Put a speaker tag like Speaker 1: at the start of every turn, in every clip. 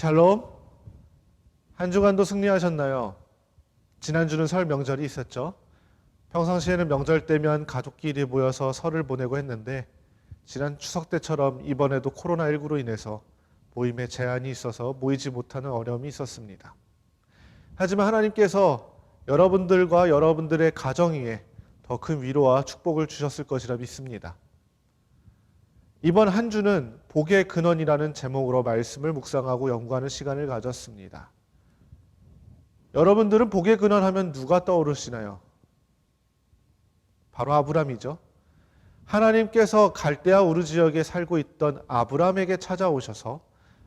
Speaker 1: 샬롬. 한 주간도 승리하셨나요? 지난주는 설 명절이 있었죠. 평상시에는 명절 때면 가족끼리 모여서 설을 보내고 했는데 지난 추석 때처럼 이번에도 코로나19로 인해서 모임에 제한이 있어서 모이지 못하는 어려움이 있었습니다. 하지만 하나님께서 여러분들과 여러분들의 가정 위에 더 큰 위로와 축복을 주셨을 것이라 믿습니다. 이번 한 주는 복의 근원이라는 제목으로 말씀을 묵상하고 연구하는 시간을 가졌습니다. 여러분들은 복의 근원 하면 누가 떠오르시나요? 바로 아브람이죠. 하나님께서 갈대아 우르 지역에 살고 있던 아브람에게 찾아오셔서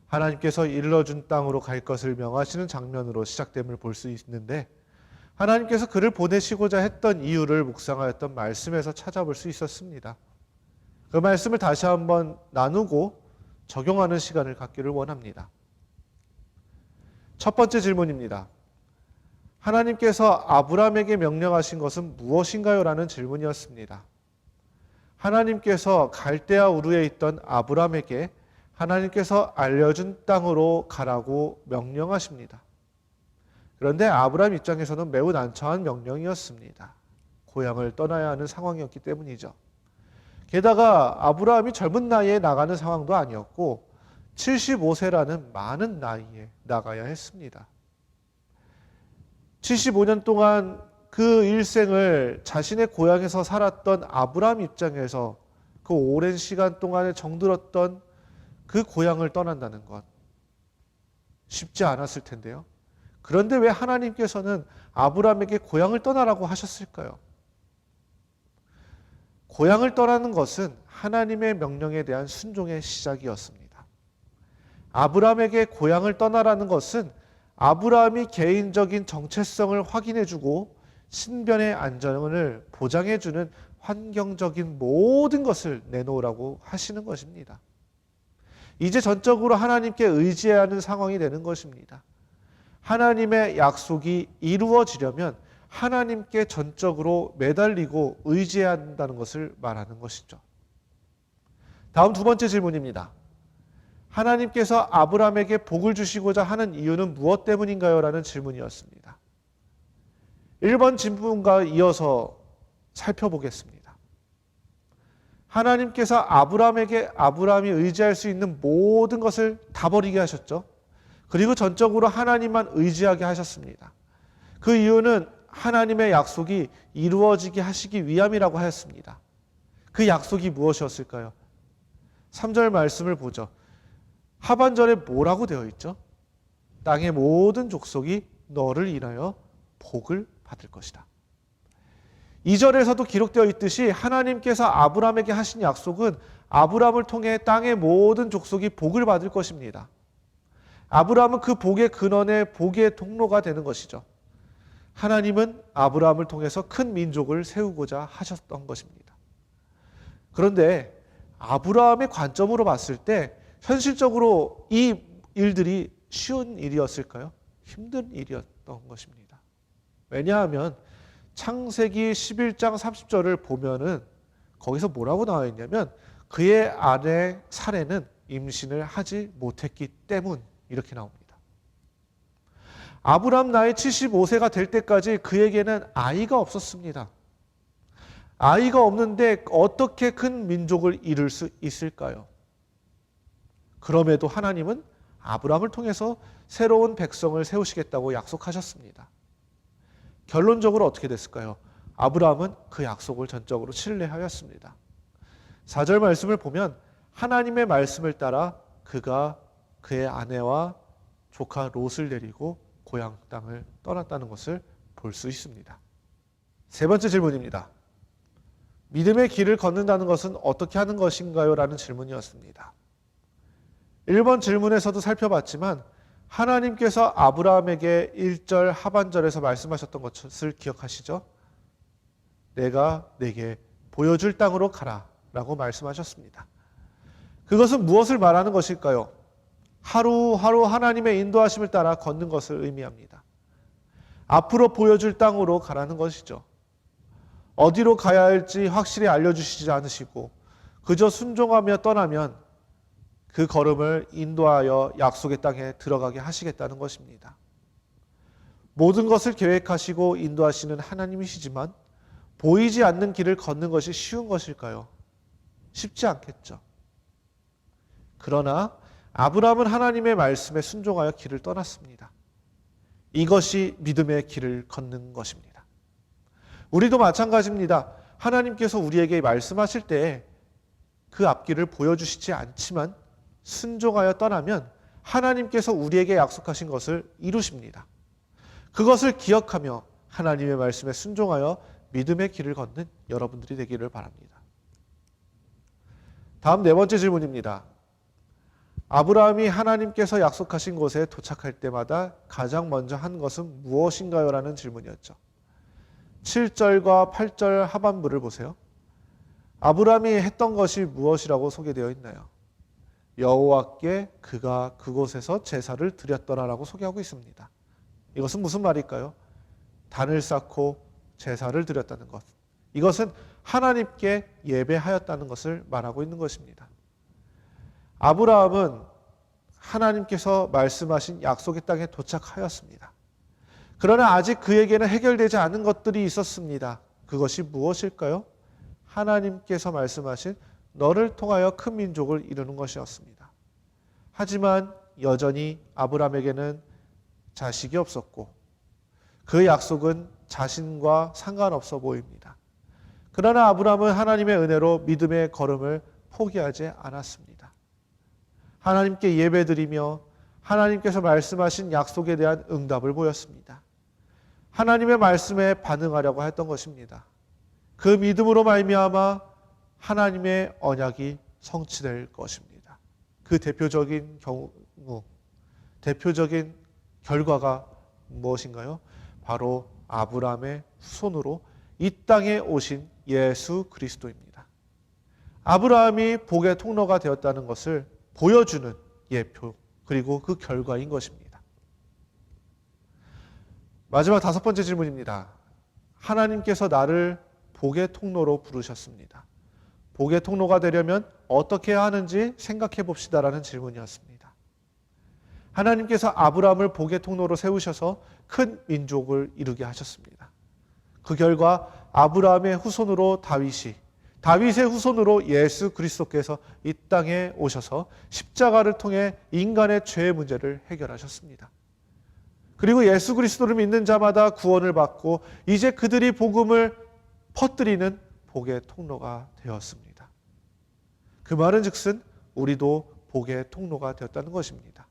Speaker 1: 하나님께서 일러준 땅으로 갈 것을 명하시는 장면으로 시작됨을 볼 수 있는데 하나님께서 그를 보내시고자 했던 이유를 묵상하였던 말씀에서 찾아볼 수 있었습니다. 그 말씀을 다시 한번 나누고 적용하는 시간을 갖기를 원합니다. 첫 번째 질문입니다. 하나님께서 아브람에게 명령하신 것은 무엇인가요? 라는 질문이었습니다. 하나님께서 갈대아 우르에 있던 아브람에게 하나님께서 알려준 땅으로 가라고 명령하십니다. 그런데 아브람 입장에서는 매우 난처한 명령이었습니다. 고향을 떠나야 하는 상황이었기 때문이죠. 게다가 아브라함이 젊은 나이에 나가는 상황도 아니었고 75세라는 많은 나이에 나가야 했습니다. 75년 동안 그 일생을 자신의 고향에서 살았던 아브라함 입장에서 그 오랜 시간 동안에 정들었던 그 고향을 떠난다는 것 쉽지 않았을 텐데요. 그런데 왜 하나님께서는 아브라함에게 고향을 떠나라고 하셨을까요? 고향을 떠나는 것은 하나님의 명령에 대한 순종의 시작이었습니다. 아브라함에게 고향을 떠나라는 것은 아브라함이 개인적인 정체성을 확인해주고 신변의 안전을 보장해주는 환경적인 모든 것을 내놓으라고 하시는 것입니다. 이제 전적으로 하나님께 의지해야 하는 상황이 되는 것입니다. 하나님의 약속이 이루어지려면 하나님께 전적으로 매달리고 의지해야 한다는 것을 말하는 것이죠. 다음 두 번째 질문입니다. 하나님께서 아브라함에게 복을 주시고자 하는 이유는 무엇 때문인가요? 라는 질문이었습니다. 1번 질문과 이어서 살펴보겠습니다. 하나님께서 아브라함에게 아브라함이 의지할 수 있는 모든 것을 다 버리게 하셨죠. 그리고 전적으로 하나님만 의지하게 하셨습니다. 그 이유는 하나님의 약속이 이루어지게 하시기 위함이라고 하였습니다. 그 약속이 무엇이었을까요? 3절 말씀을 보죠. 하반절에 뭐라고 되어 있죠? 땅의 모든 족속이 너를 인하여 복을 받을 것이다. 2절에서도 기록되어 있듯이 하나님께서 아브라함에게 하신 약속은 아브라함을 통해 땅의 모든 족속이 복을 받을 것입니다. 아브라함은 그 복의 근원의 복의 통로가 되는 것이죠. 하나님은 아브라함을 통해서 큰 민족을 세우고자 하셨던 것입니다. 그런데 아브라함의 관점으로 봤을 때 현실적으로 이 일들이 쉬운 일이었을까요? 힘든 일이었던 것입니다. 왜냐하면 창세기 11장 30절을 보면은 거기서 뭐라고 나와 있냐면 그의 아내 사례는 임신을 하지 못했기 때문 이렇게 나옵니다. 아브람 나이 75세가 될 때까지 그에게는 아이가 없었습니다. 아이가 없는데 어떻게 큰 민족을 이룰 수 있을까요? 그럼에도 하나님은 아브람을 통해서 새로운 백성을 세우시겠다고 약속하셨습니다. 결론적으로 어떻게 됐을까요? 아브라함은 그 약속을 전적으로 신뢰하였습니다. 4절 말씀을 보면 하나님의 말씀을 따라 그가 그의 아내와 조카 롯을 데리고 고향 땅을 떠났다는 것을 볼 수 있습니다. 세 번째 질문입니다. 믿음의 길을 걷는다는 것은 어떻게 하는 것인가요? 라는 질문이었습니다. 1번 질문에서도 살펴봤지만 하나님께서 아브라함에게 1절 하반절에서 말씀하셨던 것을 기억하시죠? 내가 내게 보여줄 땅으로 가라 라고 말씀하셨습니다. 그것은 무엇을 말하는 것일까요? 하루하루 하나님의 인도하심을 따라 걷는 것을 의미합니다. 앞으로 보여줄 땅으로 가라는 것이죠. 어디로 가야 할지 확실히 알려주시지 않으시고 그저 순종하며 떠나면 그 걸음을 인도하여 약속의 땅에 들어가게 하시겠다는 것입니다. 모든 것을 계획하시고 인도하시는 하나님이시지만 보이지 않는 길을 걷는 것이 쉬운 것일까요? 쉽지 않겠죠. 그러나 아브라함은 하나님의 말씀에 순종하여 길을 떠났습니다. 이것이 믿음의 길을 걷는 것입니다. 우리도 마찬가지입니다. 하나님께서 우리에게 말씀하실 때그 앞길을 보여주시지 않지만 순종하여 떠나면 하나님께서 우리에게 약속하신 것을 이루십니다. 그것을 기억하며 하나님의 말씀에 순종하여 믿음의 길을 걷는 여러분들이 되기를 바랍니다. 다음 네 번째 질문입니다. 아브라함이 하나님께서 약속하신 곳에 도착할 때마다 가장 먼저 한 것은 무엇인가요? 라는 질문이었죠. 7절과 8절 하반부를 보세요. 아브라함이 했던 것이 무엇이라고 소개되어 있나요? 여호와께 그가 그곳에서 제사를 드렸더라라고 소개하고 있습니다. 이것은 무슨 말일까요? 단을 쌓고 제사를 드렸다는 것. 이것은 하나님께 예배하였다는 것을 말하고 있는 것입니다. 아브라함은 하나님께서 말씀하신 약속의 땅에 도착하였습니다. 그러나 아직 그에게는 해결되지 않은 것들이 있었습니다. 그것이 무엇일까요? 하나님께서 말씀하신 너를 통하여 큰 민족을 이루는 것이었습니다. 하지만 여전히 아브라함에게는 자식이 없었고 그 약속은 자신과 상관없어 보입니다. 그러나 아브라함은 하나님의 은혜로 믿음의 걸음을 포기하지 않았습니다. 하나님께 예배드리며 하나님께서 말씀하신 약속에 대한 응답을 보였습니다. 하나님의 말씀에 반응하려고 했던 것입니다. 그 믿음으로 말미암아 하나님의 언약이 성취될 것입니다. 그 대표적인 경우, 대표적인 결과가 무엇인가요? 바로 아브라함의 후손으로 이 땅에 오신 예수 그리스도입니다. 아브라함이 복의 통로가 되었다는 것을 보여주는 예표 그리고 그 결과인 것입니다. 마지막 다섯 번째 질문입니다. 하나님께서 나를 복의 통로로 부르셨습니다. 복의 통로가 되려면 어떻게 하는지 생각해 봅시다라는 질문이었습니다. 하나님께서 아브라함을 복의 통로로 세우셔서 큰 민족을 이루게 하셨습니다. 그 결과 아브라함의 후손으로 다윗이 다윗의 후손으로 예수 그리스도께서 이 땅에 오셔서 십자가를 통해 인간의 죄의 문제를 해결하셨습니다. 그리고 예수 그리스도를 믿는 자마다 구원을 받고 이제 그들이 복음을 퍼뜨리는 복의 통로가 되었습니다. 그 말은 즉슨 우리도 복의 통로가 되었다는 것입니다.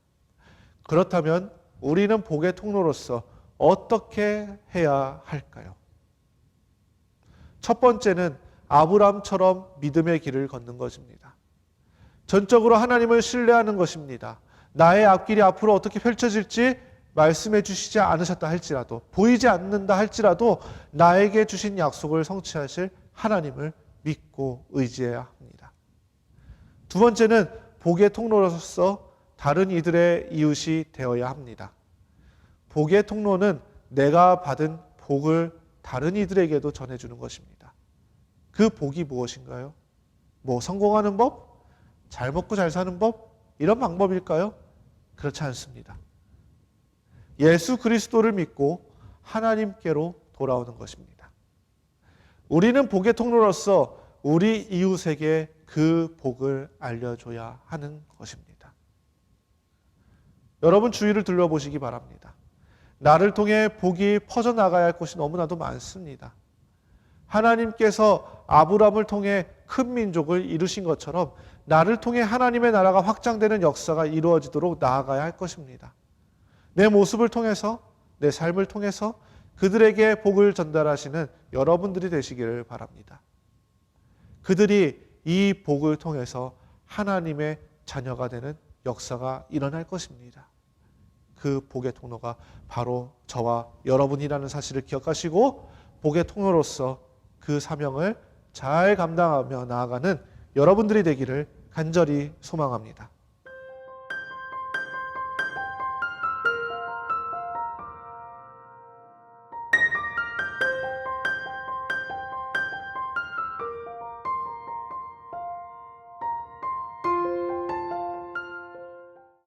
Speaker 1: 그렇다면 우리는 복의 통로로서 어떻게 해야 할까요? 첫 번째는 아브람처럼 믿음의 길을 걷는 것입니다. 전적으로 하나님을 신뢰하는 것입니다. 나의 앞길이 앞으로 어떻게 펼쳐질지 말씀해 주시지 않으셨다 할지라도 보이지 않는다 할지라도 나에게 주신 약속을 성취하실 하나님을 믿고 의지해야 합니다. 두 번째는 복의 통로로서 다른 이들의 이웃이 되어야 합니다. 복의 통로는 내가 받은 복을 다른 이들에게도 전해주는 것입니다. 그 복이 무엇인가요? 뭐 성공하는 법? 잘 먹고 잘 사는 법? 이런 방법일까요? 그렇지 않습니다. 예수 그리스도를 믿고 하나님께로 돌아오는 것입니다. 우리는 복의 통로로서 우리 이웃에게 그 복을 알려줘야 하는 것입니다. 여러분 주위를 둘러보시기 바랍니다. 나를 통해 복이 퍼져나가야 할 곳이 너무나도 많습니다. 하나님께서 아브람을 통해 큰 민족을 이루신 것처럼 나를 통해 하나님의 나라가 확장되는 역사가 이루어지도록 나아가야 할 것입니다. 내 모습을 통해서 내 삶을 통해서 그들에게 복을 전달하시는 여러분들이 되시기를 바랍니다. 그들이 이 복을 통해서 하나님의 자녀가 되는 역사가 일어날 것입니다. 그 복의 통로가 바로 저와 여러분이라는 사실을 기억하시고 복의 통로로서 그 사명을 잘 감당하며 나아가는 여러분들이 되기를 간절히 소망합니다.